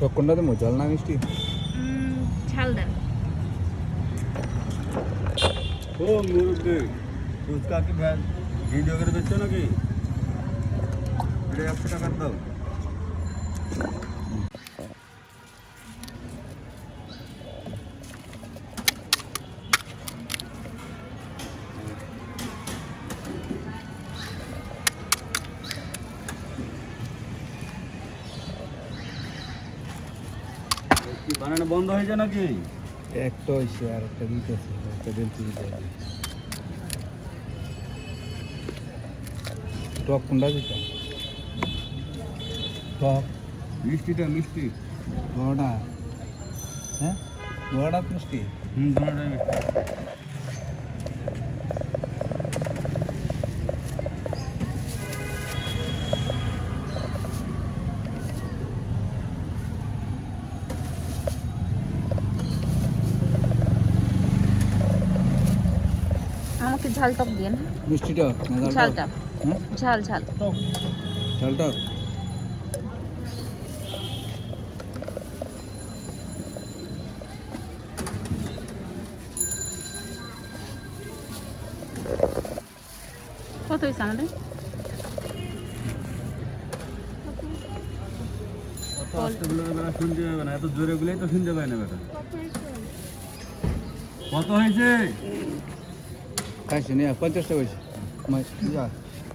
টকনটা দেবো জল না মিষ্টি ঝাল দেন ও মুরব্বী ফুচকা কি ভিডিও করে দিচ্ছ নাকি এটা একশো টাকার দাও বানানো বন্ধ হয়েছে নাকি? একটা হয়েছে আর একটা দিতেছে একটা দিতে দিতে টক কোনটা দিতাম টক। মিষ্টিটা মিষ্টি। বড়া হ্যাঁ? বড়া মিষ্টি? হুম মিষ্টি। আমাকে ঝাল টক দিন মিষ্টি টক না ঝাল ঝালটা? হ্যাঁ? ঝাল ঝাল। ঝাল টক? কত হয়েছে আমাদের? অত আস্তে ¿Cuántas cebollas? Más.